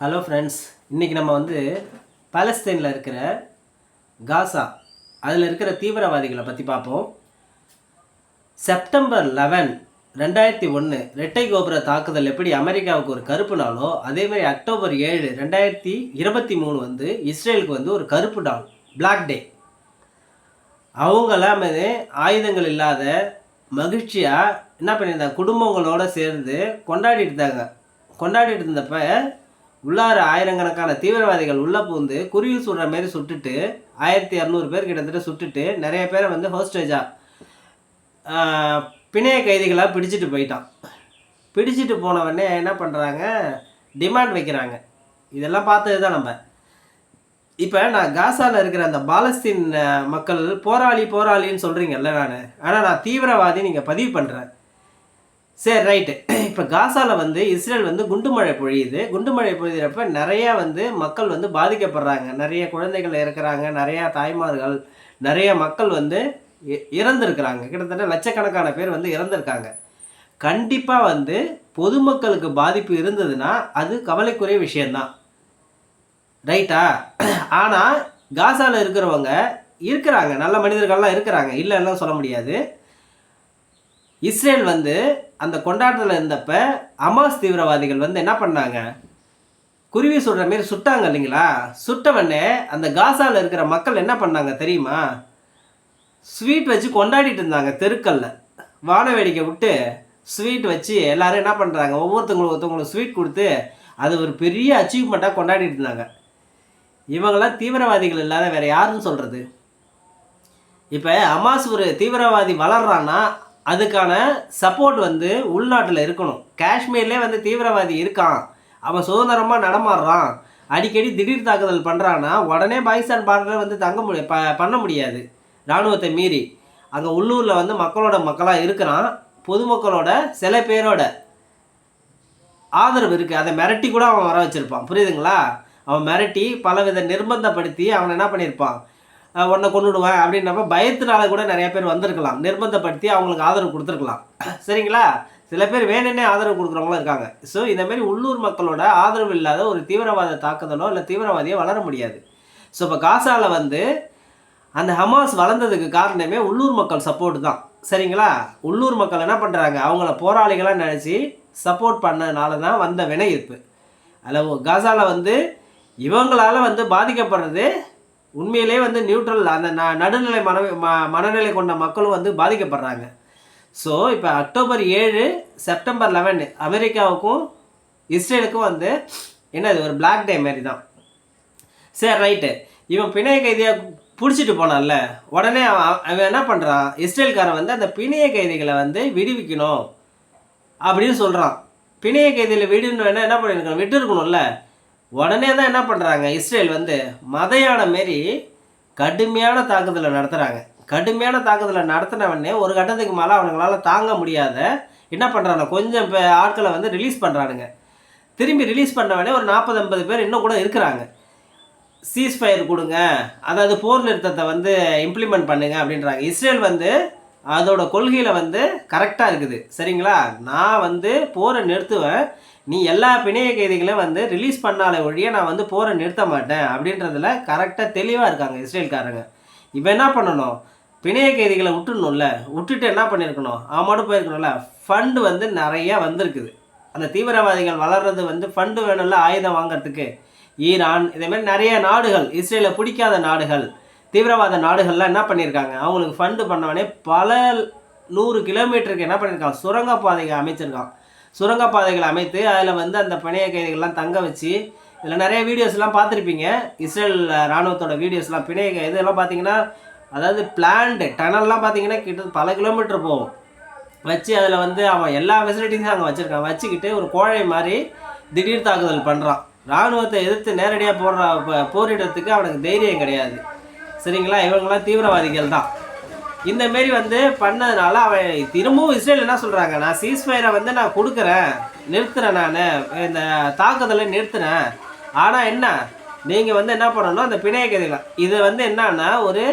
Hello friends இன்றைக்கி நம்ம வந்து பாலஸ்தீனில் இருக்கிற காசா. அதில் இருக்கிற தீவிரவாதிகளை பற்றி பார்ப்போம். செப்டம்பர் லெவன் ரெண்டாயிரத்தி ஒன்று ரெட்டை கோபுர தாக்குதல் எப்படி அமெரிக்காவுக்கு ஒரு கருப்பு நாளோ அதேமாதிரி அக்டோபர் ஏழு ரெண்டாயிரத்தி இருபத்தி மூணு வந்து இஸ்ரேலுக்கு வந்து ஒரு கருப்பு நாள் பிளாக் டே அவங்களாம் ஆயுதங்கள் இல்லாத மகிழ்ச்சியாக என்ன பண்ணியிருந்தாங்க? குடும்பங்களோடு சேர்ந்து கொண்டாடிட்டு இருந்தாங்க. கொண்டாடிட்டு இருந்தப்ப உள்ளார ஆயிரக்கணக்கான தீவிரவாதிகள் உள்ளே பூந்து குருவி சுடுற மாதிரி சுட்டுட்டு ஆயிரத்தி இரநூறு பேர் கிட்டத்தட்ட சுட்டுட்டு நிறைய பேரை வந்து ஹோஸ்டேஜாக பிணைய கைதிகளாக பிடிச்சிட்டு போயிட்டான். பிடிச்சிட்டு போனவொடனே என்ன பண்ணுறாங்க டிமாண்ட் வைக்கிறாங்க. இதெல்லாம் பார்த்தது தான் நம்ம. இப்போ நான் காசாவில் இருக்கிற அந்த பாலஸ்தீன் மக்கள் போராளி போராளின்னு சொல்கிறீங்கல்ல நான். ஆனால் நான் தீவிரவாதி நீங்கள் பதிவு பண்ணுறேன் சரி ரைட்டு இப்போ காசாவில் வந்து இஸ்ரேல் வந்து குண்டு மழை பொழியுது. குண்டு மழை பொழியிறப்ப நிறையா வந்து மக்கள் வந்து பாதிக்கப்படுறாங்க. நிறைய குழந்தைகள் இறக்குறாங்க. நிறையா தாய்மார்கள் நிறைய மக்கள் வந்து இ- கிட்டத்தட்ட லட்சக்கணக்கான பேர் வந்து இறந்துருக்காங்க. கண்டிப்பாக வந்து பொதுமக்களுக்கு பாதிப்பு இருந்ததுன்னா அது கவலைக்குரிய விஷயந்தான் ரைட்டா ஆனால் காசாவில் இருக்கிறவங்க இருக்கிறாங்க. நல்ல மனிதர்கள்லாம் இருக்கிறாங்க. இல்லைன்னா சொல்ல முடியாது. இஸ்ரேல் வந்து அந்த கொண்டாட்டத்தில் இருந்தப்ப அமாஸ் தீவிரவாதிகள் வந்து என்ன பண்ணாங்க? குருவி சுடுற மாரி சுட்டாங்க இல்லைங்களா? சுட்டவொடனே அந்த காசாவில் இருக்கிற மக்கள் என்ன பண்ணாங்க தெரியுமா? ஸ்வீட் வச்சு கொண்டாடிட்டு இருந்தாங்க தெருக்கல்ல வான வேடிக்கை விட்டு ஸ்வீட் வச்சு எல்லாரும் என்ன பண்ணுறாங்க ஒவ்வொருத்தவங்களுக்கு ஒருத்தவங்களுக்கு ஸ்வீட் கொடுத்து அது ஒரு பெரிய அச்சீவ்மெண்ட்டாக கொண்டாடிட்டு இருந்தாங்க. இவங்களாம் தீவிரவாதிகள் இல்லாத வேறு யாருன்னு சொல்கிறது இப்போ அமாஸ் ஒரு தீவிரவாதி வளர்றான்னா அதுக்கான சப்போர்ட் வந்து உள்நாட்டில் இருக்கணும். காஷ்மீர்லேயே வந்து தீவிரவாதி இருக்கான். அவன் சுதந்திரமாக நடமாடுறான். அடிக்கடி திடீர் தாக்குதல் பண்ணுறான்னா உடனே பாகிஸ்தான் பார்டரில் வந்து தங்க முடிய ப பண்ண முடியாது. இராணுவத்தை மீறி. அங்கே உள்ளூரில் வந்து மக்களோட மக்களாக இருக்கிறான். பொதுமக்களோட சில பேரோட ஆதரவு இருக்குது அதை மிரட்டி கூட அவன் வர வச்சுருப்பான். புரியுதுங்களா? அவன் மிரட்டி பலவித நிர்பந்தப்படுத்தி அவனை என்ன பண்ணியிருப்பான் உன்னை கொண்டுடுவேன் அப்படின்றப்ப பயத்தினால கூட நிறைய பேர் வந்திருக்கலாம். நிர்பந்தப்படுத்தி அவங்களுக்கு ஆதரவு கொடுத்துருக்கலாம். சரிங்களா? சில பேர் வேணும்னே ஆதரவு கொடுக்குறவங்களும் இருக்காங்க. ஸோ இந்தமாரி உள்ளூர் மக்களோட ஆதரவு இல்லாத ஒரு தீவிரவாத தாக்குதலோ இல்லை தீவிரவாதியோ வளர முடியாது. ஸோ இப்போ காசாவில் வந்து அந்த ஹமாஸ் வளர்ந்ததுக்கு காரணமே உள்ளூர் மக்கள் சப்போர்ட் தான். சரிங்களா? உள்ளூர் மக்கள் என்ன பண்ணுறாங்க அவங்கள போராளிகளாக நினச்சி சப்போர்ட் பண்ணதுனால தான் வந்த வினை இருப்பு அதில் காசாவில் வந்து இவங்களால வந்து பாதிக்கப்படுறது உண்மையிலே வந்து நியூட்ரல் அந்த ந நடுநிலை மன ம மனநிலை கொண்ட மக்களும் வந்து பாதிக்கப்படுறாங்க. ஸோ இப்போ அக்டோபர் ஏழு செப்டம்பர் லெவன் அமெரிக்காவுக்கும் இஸ்ரேலுக்கும் வந்து என்னது ஒரு பிளாக் டே மாதிரி தான் சரி ரைட்டு இவன் பிணைய கைதியாக பிடிச்சிட்டு போனான்ல. உடனே அவன் அவன் என்ன பண்ணுறான் இஸ்ரேல்காரன் வந்து அந்த பிணைய கைதிகளை வந்து விடுவிக்கணும் அப்படின்னு சொல்கிறான் பிணைய கைதியில் விடுன்னு என்ன பண்ணியிருக்கணும் விட்டுருக்கணும்ல. உடனே தான் என்ன பண்ணுறாங்க இஸ்ரேல் வந்து மதையான மாரி கடுமையான தாக்குதலை நடத்துகிறாங்க கடுமையான தாக்குதலை நடத்தினவொடனே ஒரு கட்டத்துக்கு மேலே அவனுங்களால தாங்க முடியாத என்ன பண்ணுறாங்க கொஞ்சம் இப்போ ஆட்களை வந்து ரிலீஸ் பண்ணுறானுங்க திரும்பி ரிலீஸ் பண்ணவொடனே ஒரு நாற்பது ஐம்பது பேர் இன்னும் கூட இருக்கிறாங்க. சீஸ் ஃபயர் கொடுங்க அதாவது போர் நிறுத்தத்தை வந்து இம்ப்ளிமெண்ட் பண்ணுங்க அப்படின்றாங்க. இஸ்ரேல் வந்து அதோட கொள்கையில் வந்து கரெக்டாக இருக்குது. சரிங்களா? நான் வந்து போரை நிறுத்துவேன். நீ எல்லா பிணைய கைதிகளையும் வந்து ரிலீஸ் பண்ணாலே ஒழிய நான் வந்து போரை நிறுத்த மாட்டேன் அப்படின்றதுல கரெக்டாக தெளிவாக இருக்காங்க இஸ்ரேல்காரங்க. இப்போ என்ன பண்ணணும்? பிணைய கைதிகளை விட்டுடணும்ல. விட்டுட்டு என்ன பண்ணியிருக்கணும்? அவன் மட்டும் போயிருக்கணும்ல. ஃபண்டு வந்து நிறையா வந்திருக்குது. அந்த தீவிரவாதிகள் வளர்றது வந்து ஃபண்டு வேணும்ல ஆயுதம் வாங்குறதுக்கு. ஈரான் இதேமாரி நிறைய நாடுகள் இஸ்ரேலை பிடிக்காத நாடுகள் தீவிரவாத நாடுகள்லாம் என்ன பண்ணியிருக்காங்க? அவங்களுக்கு ஃபண்டு பண்ணவனே பல நூறு கிலோமீட்டருக்கு என்ன பண்ணியிருக்காங்க? சுரங்கப்பாதைகள் அமைச்சிருக்கான் சுரங்கப்பாதைகளை அமைத்து அதில் வந்து அந்த பிணைய கைதிகள்லாம் தங்க வச்சு இதில் நிறைய வீடியோஸ்லாம் பார்த்துருப்பீங்க. இஸ்ரேல் ராணுவத்தோட வீடியோஸ்லாம் பிணைய இதெல்லாம் பார்த்தீங்கன்னா அதாவது பிளான்டு டனல்லாம் பார்த்தீங்கன்னா கிட்ட பல கிலோமீட்டர் போகும். வச்சு அதில் வந்து அவன் எல்லா ஃபெசிலிட்டிஸும் அங்கே வச்சுருக்கான். வச்சுக்கிட்டு ஒரு கோழை மாதிரி திடீர் தாக்குதல் பண்ணுறான் இராணுவத்தை எதிர்த்து நேரடியாக போடுற போரிடுறதுக்கு அவனுக்கு தைரியம் கிடையாது. சரிங்களா? இவங்கெல்லாம் தீவிரவாதிகள் தான். இந்த மாரி வந்து பண்ணதுனால அவன் திரும்பவும் இஸ்ரேல் என்ன சொல்கிறாங்க நான் சீஸ்ஃபயரை வந்து நான் கொடுக்குறேன். நிறுத்துறேன் நான். இந்த தாக்குதலை நிறுத்துறேன். ஆனால் என்ன? நீங்கள் வந்து என்ன பண்ணணும்? அந்த பிணைய கைதிகள் இது வந்து என்னன்னா ஒரு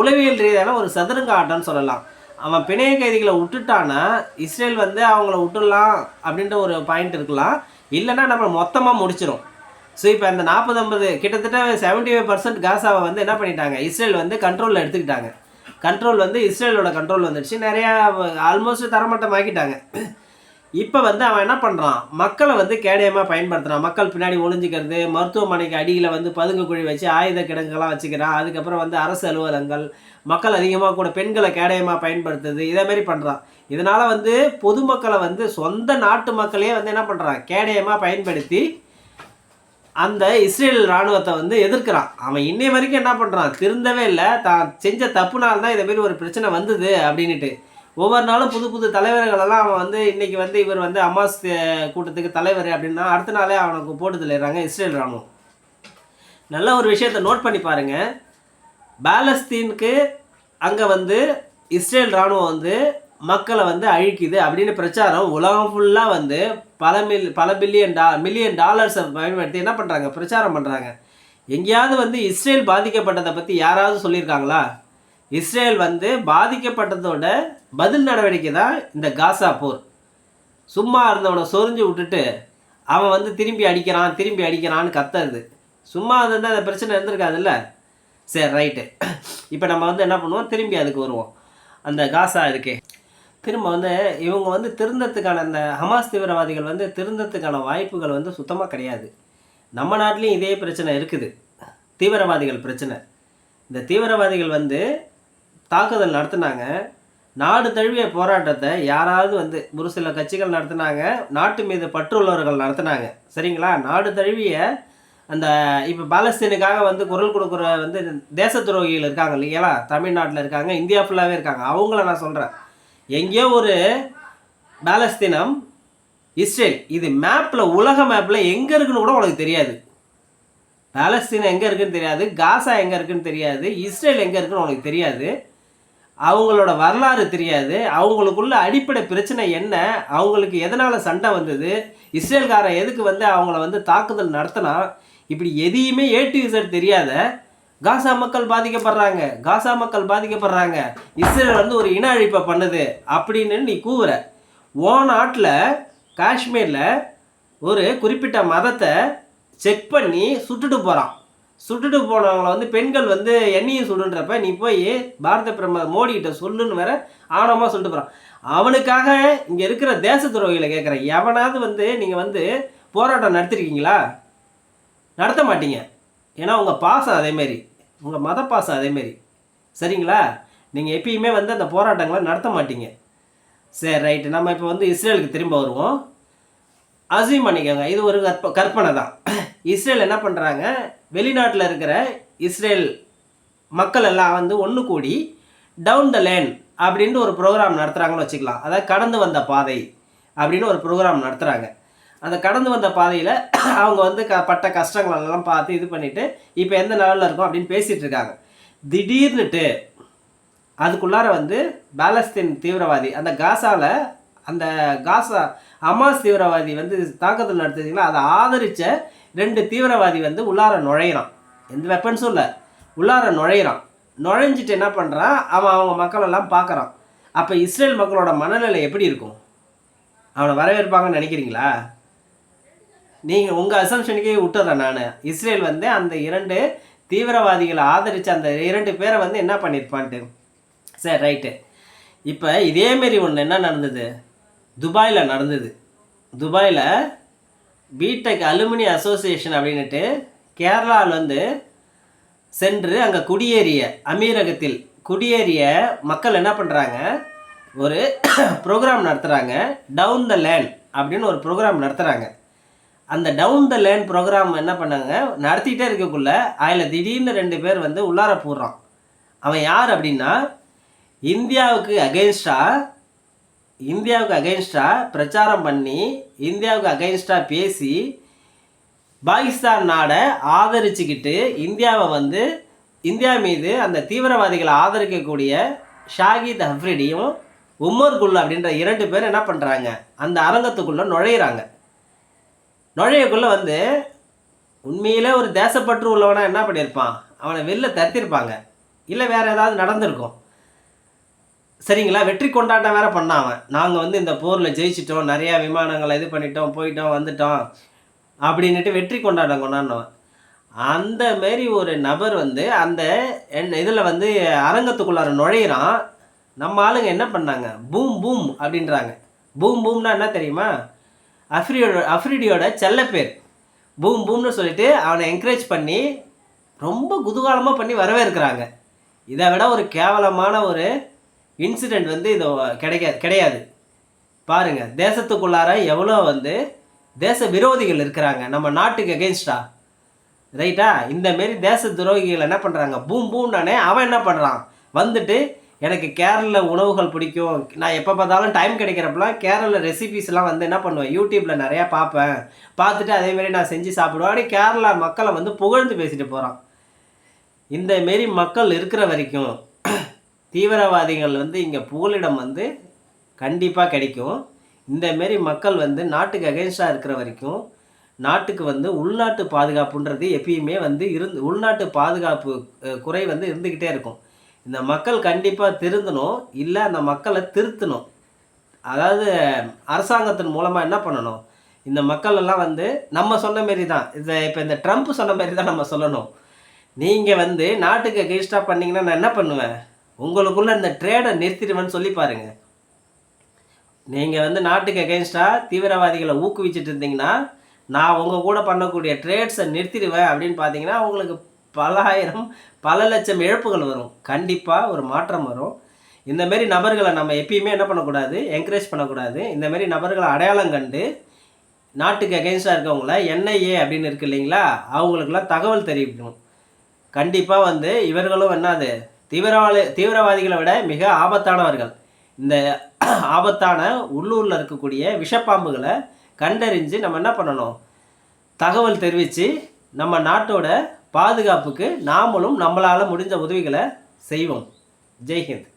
உளவியல் ரீதியான ஒரு சதுரங்க ஆட்டம்னு சொல்லலாம். அவன் பிணைய கைதிகளை விட்டுட்டானா இஸ்ரேல் வந்து அவங்கள விட்டுடலாம் அப்படின்ற ஒரு பாயிண்ட் இருக்கலாம். இல்லைன்னா நம்ம மொத்தமாக முடிச்சிடும் ஸோ இப்போ அந்த நாற்பது ஐம்பது கிட்டத்தட்ட செவன்ட்டி ஃபைவ் பர்சன்ட் காசாவை வந்து என்ன பண்ணிட்டாங்க? இஸ்ரேல் வந்து கண்ட்ரோலில் எடுத்துக்கிட்டாங்க. கண்ட்ரோல் வந்து இஸ்ரேலோட கண்ட்ரோல் வந்துடுச்சு. நிறையா ஆல்மோஸ்ட் தரமட்டமாக்கிட்டாங்க. இப்போ வந்து அவன் என்ன பண்ணுறான் மக்களை வந்து கேடயமாக பயன்படுத்துகிறான் மக்கள் பின்னாடி ஒளிஞ்சிக்கிறது மருத்துவமனைக்கு அடியில் வந்து பதுங்கு குழி வச்சு ஆயுத கிடங்குகள்லாம் வச்சுக்கிறான். அதுக்கப்புறம் வந்து அரசு அலுவலகங்கள் மக்கள் அதிகமாக கூட பெண்களை கேடயமாக பயன்படுத்துது. இதே மாதிரி பண்ணுறான் இதனால் வந்து பொதுமக்களை வந்து சொந்த நாட்டு மக்களையே வந்து என்ன பண்ணுறான் கேடயமாக பயன்படுத்தி அந்த இஸ்ரேல் இராணுவத்தை வந்து எதிர்க்கிறான். அவன் இன்னை வரைக்கும் என்ன பண்ணுறான் திருந்தவே இல்லை. தான் செஞ்ச தப்புனால தான் இதை மாரி ஒரு பிரச்சனை வந்தது அப்படின்ட்டு ஒவ்வொரு நாளும் புது புது தலைவர்களெல்லாம் அவன் வந்து இன்னைக்கு வந்து இவர் வந்து அம்மாஸ் கூட்டத்துக்கு தலைவர் அப்படின்னா அடுத்த நாளே அவனுக்கு போட்டு தள்ளிடுறாங்க இஸ்ரேல் இராணுவம். நல்ல ஒரு விஷயத்த நோட் பண்ணி பாருங்கள் பாலஸ்தீனுக்கு அங்கே வந்து இஸ்ரேல் இராணுவம் வந்து மக்களை வந்து அழிக்குது அப்படின்னு பிரச்சாரம் உலகம் ஃபுல்லாக வந்து பல மில் பல பில்லியன் டா மில்லியன் டாலர்ஸை பயன்படுத்தி என்ன பண்ணுறாங்க பிரச்சாரம் பண்ணுறாங்க எங்கேயாவது வந்து இஸ்ரேல் பாதிக்கப்பட்டதை பற்றி யாராவது சொல்லியிருக்காங்களா? இஸ்ரேல் வந்து பாதிக்கப்பட்டதோட பதில் நடவடிக்கை தான் இந்த காசா போர். சும்மா இருந்தவனை சொரிஞ்சு விட்டுட்டு அவன் வந்து திரும்பி அடிக்கிறான் திரும்பி அடிக்கிறான்னு கத்துறது. சும்மா வந்து அந்த பிரச்சனை இருந்திருக்காதுல்ல? சரி ரைட்டு இப்போ நம்ம வந்து என்ன பண்ணுவோம்? திரும்பி அதுக்கு வருவோம். அந்த காசா இருக்கே திரும்ப வந்து இவங்க வந்து திருந்தத்துக்கான அந்த ஹமாஸ் தீவிரவாதிகள் வந்து திருந்தத்துக்கான வாய்ப்புகள் வந்து சுத்தமாக கிடையாது. நம்ம நாட்டிலையும் இதே பிரச்சனை இருக்குது. தீவிரவாதிகள் பிரச்சனை. இந்த தீவிரவாதிகள் வந்து தாக்குதல் நடத்துனாங்க. நாடு தழுவிய போராட்டத்தை யாராவது வந்து ஒரு சில கட்சிகள் நடத்துனாங்க. நாட்டு மீது பற்றுள்ளவர்கள் நடத்துனாங்க. சரிங்களா? நாடு தழுவிய அந்த இப்போ பாலஸ்தீனுக்காக வந்து குரல் கொடுக்குற வந்து தேச துரோகிகள் இருக்காங்க இல்லைங்களா? தமிழ்நாட்டில் இருக்காங்க இந்தியா ஃபுல்லாகவே இருக்காங்க. அவங்கள நான் சொல்கிறேன் எங்கேயோ ஒரு பாலஸ்தீனம் இஸ்ரேல் இது மேப்பில் உலக மேப்பில் எங்கே இருக்குன்னு கூட உனக்கு தெரியாது. பாலஸ்தீன் எங்கே இருக்குன்னு தெரியாது காசா எங்கே இருக்குன்னு தெரியாது இஸ்ரேல் எங்கே இருக்குன்னு உனக்கு தெரியாது. அவங்களோட வரலாறு தெரியாது. அவங்களுக்குள்ள அடிப்படை பிரச்சனை என்ன? அவங்களுக்கு எதனால் சண்டை வந்தது? இஸ்ரேல்காரன் எதுக்கு வந்து அவங்கள வந்து தாக்குதல் நடத்தினா இப்படி எதையுமே ஏ டு இசட் தெரியாத காசா மக்கள் பாதிக்கப்படுறாங்க. காசா மக்கள் பாதிக்கப்படுறாங்க. இஸ்ரேல் வந்து ஒரு இன அழிப்பை பண்ணுது அப்படின்னு நீ கூவுற. ஓ நாட்டில் காஷ்மீரில் ஒரு குறிப்பிட்ட மதத்தை செக் பண்ணி சுட்டுட்டு போகிறான் சுட்டுட்டு போனவங்கள வந்து பெண்கள் வந்து எண்ணெயை சுடுன்றப்ப நீ போய் பாரத பிரதமர் மோடி கிட்ட சொல்லுன்னு வேற ஆணவமாக சொல்லிட்டு போகிறான் அவனுக்காக இங்கே இருக்கிற தேச துறவிகளை கேட்குறேன் எவனாவது வந்து நீங்கள் வந்து போராட்டம் நடத்திருக்கீங்களா? நடத்த மாட்டீங்க. ஏன்னா உங்கள் பாசம் அதேமாரி உங்கள் மத பாசம் அதேமாரி சரிங்களா? நீங்கள் எப்பயுமே வந்து அந்த போராட்டங்களை நடத்த மாட்டீங்க. சரி ரைட்டு நம்ம இப்போ வந்து இஸ்ரேலுக்கு திரும்ப வருவோம். அசீம் பண்ணிக்கோங்க. இது ஒரு கற்ப கற்பனை தான். இஸ்ரேல் என்ன பண்ணுறாங்க வெளிநாட்டில் இருக்கிற இஸ்ரேல் மக்கள் எல்லாம் வந்து ஒன்று கூடி டவுன் த லேன் அப்படின்ட்டு ஒரு ப்ரோக்ராம் நடத்துகிறாங்கன்னு வச்சுக்கலாம். அதாவது கடந்து வந்த பாதை அப்படின்னு ஒரு ப்ரோக்ராம் நடத்துகிறாங்க அந்த கடந்து வந்த பாதையில் அவங்க வந்து க பட்ட கஷ்டங்களெல்லாம் பார்த்து இது பண்ணிவிட்டு இப்போ எந்த லெவலில் இருக்கும் அப்படின்னு பேசிகிட்டு இருக்காங்க. திடீர்னுட்டு அதுக்குள்ளார வந்து பாலஸ்தீன் தீவிரவாதி அந்த காசாவில் அந்த காசா அமாஸ் தீவிரவாதி வந்து தாக்குதல் நடத்துறீங்களா அதை ஆதரித்த ரெண்டு தீவிரவாதி வந்து உள்ளார நுழையிறான். எந்த வெப்பன்ஸும் இல்லை. உள்ளார நுழையிறான். நுழைஞ்சிட்டு என்ன பண்ணுறான் அவன் அவங்க மக்களெல்லாம் பார்க்குறான். அப்போ இஸ்ரேல் மக்களோட மனநிலை எப்படி இருக்கும்? அவனை வரவேற்பாங்கன்னு நினைக்கிறீங்களா? நீங்கள் உங்கள் அசம்ஷனுக்கே விட்டுறேன் நான். இஸ்ரேல் வந்து அந்த இரண்டு தீவிரவாதிகளை ஆதரித்த அந்த இரண்டு பேரை வந்து என்ன பண்ணியிருப்பான்ட்டு சரி ரைட்டு இப்போ இதேமாரி ஒன்று என்ன நடந்தது? துபாயில் நடந்தது. துபாயில் பிடெக் அலுமினி அசோசியேஷன் அப்படின்னுட்டு கேரளாவில் வந்து சென்று அங்கே குடியேறிய அமீரகத்தில் குடியேறிய மக்கள் என்ன பண்ணுறாங்க ஒரு ப்ரோக்ராம் நடத்துகிறாங்க டவுன் த லேண்ட் அப்படின்னு ஒரு ப்ரோக்ராம் நடத்துகிறாங்க அந்த டவுன் த லேன் ப்ரோக்ராம் என்ன பண்ணாங்க? நடத்திக்கிட்டே இருக்கக்குள்ள அதில் திடீர்னு ரெண்டு பேர் வந்து உள்ளார போடுறான் அவன் யார் அப்படின்னா இந்தியாவுக்கு அகெயின்ஸ்டாக இந்தியாவுக்கு அகைன்ஸ்டாக பிரச்சாரம் பண்ணி இந்தியாவுக்கு அகெயின்ஸ்டாக பேசி பாகிஸ்தான் நாடை ஆதரிச்சுக்கிட்டு இந்தியாவை வந்து இந்தியா மீது அந்த தீவிரவாதிகளை ஆதரிக்கக்கூடிய ஷாகித் அஃப்ரிடியும் உமர் குல் அப்படின்ற இரண்டு பேர் என்ன பண்ணுறாங்க அந்த அரங்கத்துக்குள்ளே நுழையிறாங்க. நுழையக்குள்ளே வந்து உண்மையில் ஒரு தேசப்பற்று உள்ளவனா என்ன பண்ணியிருப்பான்? அவனை வெளில தத்திருப்பாங்க இல்லை வேறு ஏதாவது நடந்திருக்கும். சரிங்களா? வெற்றி கொண்டாட்டம் வேறு பண்ணான் அவன். நாங்கள் வந்து இந்த போரில் ஜெயிச்சிட்டோம். நிறையா விமானங்களை இது பண்ணிட்டோம் போயிட்டோம் வந்துட்டோம் அப்படின்னுட்டு வெற்றி கொண்டாட்டம் கொண்டாடினவன். அந்த மாரி ஒரு நபர் வந்து அந்த இதில் வந்து அரங்கத்துக்குள்ளார நுழையிறான். நம்ம ஆளுங்க என்ன பண்ணாங்க? பூம் பூம் அப்படின்றாங்க. பூம் பூம்னா என்ன தெரியுமா? அஃப்ரியோட அஃப்ரிடியோட செல்லப்பேர். பூம் பூம்னு சொல்லிட்டு அவனை என்கரேஜ் பண்ணி ரொம்ப குதூகாலமாக பண்ணி வரவேற்கிறாங்க. இதை விட ஒரு கேவலமான ஒரு இன்சிடெண்ட் வந்து இது கிடைக்காது கிடையாது. பாருங்கள் தேசத்துக்குள்ளார எவ்வளோ வந்து தேச விரோதிகள் இருக்கிறாங்க. நம்ம நாட்டுக்கு அகெயின்ஸ்டா ரைட்டா இந்த மாரி தேச துரோகிகள் என்ன பண்ணுறாங்க பூம் பூம்னானே அவன் என்ன பண்ணுறான் வந்துட்டு எனக்கு கேரளில் உணவுகள் பிடிக்கும். நான் எப்போ பார்த்தாலும் டைம் கிடைக்கிறப்பெல்லாம் கேரள ரெசிபிஸ்லாம் வந்து என்ன பண்ணுவேன்? யூடியூப்பில் நிறையா பார்ப்பேன். பார்த்துட்டு அதேமாரி நான் செஞ்சு சாப்பிடுவேன். அப்படி கேரளா மக்களை வந்து புகழ்ந்து பேசிட்டு போகிறான் இந்த மாரி மக்கள் இருக்கிற வரைக்கும் தீவிரவாதிகள் வந்து இங்கே புகலிடம் வந்து கண்டிப்பாக கிடைக்கும். இந்த மாரி மக்கள் வந்து நாட்டுக்கு அகேன்ஸ்டாக இருக்கிற வரைக்கும் நாட்டுக்கு வந்து உள்நாட்டு பாதுகாப்புன்றது எப்பயுமே வந்து இருந்து உள்நாட்டு பாதுகாப்பு குறை வந்து இருந்துக்கிட்டே இருக்கும். இந்த மக்கள் கண்டிப்பாக திருந்தணும் இல்லை அந்த மக்களை திருத்தணும். அதாவது அரசாங்கத்தின் மூலமாக என்ன பண்ணணும்? இந்த மக்கள் எல்லாம் வந்து நம்ம சொன்ன மாரி தான். இதை இப்போ இந்த ட்ரம்ப் சொன்ன மாதிரி தான் நம்ம சொல்லணும். நீங்கள் வந்து நாட்டுக்கு அகெயின்ஸ்டாக பண்ணிங்கன்னா நான் என்ன பண்ணுவேன்? உங்களுக்குள்ளே இந்த ட்ரேடை நிறுத்திடுவேன்னு சொல்லி பாருங்கள் நீங்கள் வந்து நாட்டுக்கு அகெயின்ஸ்டாக தீவிரவாதிகளை ஊக்குவிச்சிட்டு இருந்தீங்கன்னா நான் உங்கள் கூட பண்ணக்கூடிய ட்ரேட்ஸை நிறுத்திடுவேன் அப்படின்னு பார்த்தீங்கன்னா உங்களுக்கு பல ஆயிரம் பல லட்சம் இழப்புகள் வரும். கண்டிப்பாக ஒரு மாற்றம் வரும். இந்தமாரி நபர்களை நம்ம எப்பயுமே என்ன பண்ணக்கூடாது? என்கரேஜ் பண்ணக்கூடாது. இந்தமாரி நபர்களை அடையாளம் கண்டு நாட்டுக்கு அகெயின்ஸ்டாக இருக்கவங்கள என்ஐஏ அப்படின்னு இருக்கு இல்லைங்களா? அவங்களுக்கெல்லாம் தகவல் தெரிவிக்கணும். கண்டிப்பாக வந்து இவர்களும் என்னது? தீவிரவாத தீவிரவாதிகளை விட மிக ஆபத்தானவர்கள். இந்த ஆபத்தான உள்ளூரில் இருக்கக்கூடிய விஷப்பாம்புகளை கண்டறிஞ்சு நம்ம என்ன பண்ணணும்? தகவல் தெரிவித்து நம்ம நாட்டோட பாதுகாப்புக்கு நாமளும் நம்மளால் முடிஞ்ச உதவிகளை செய்வோம். ஜெய்ஹிந்த்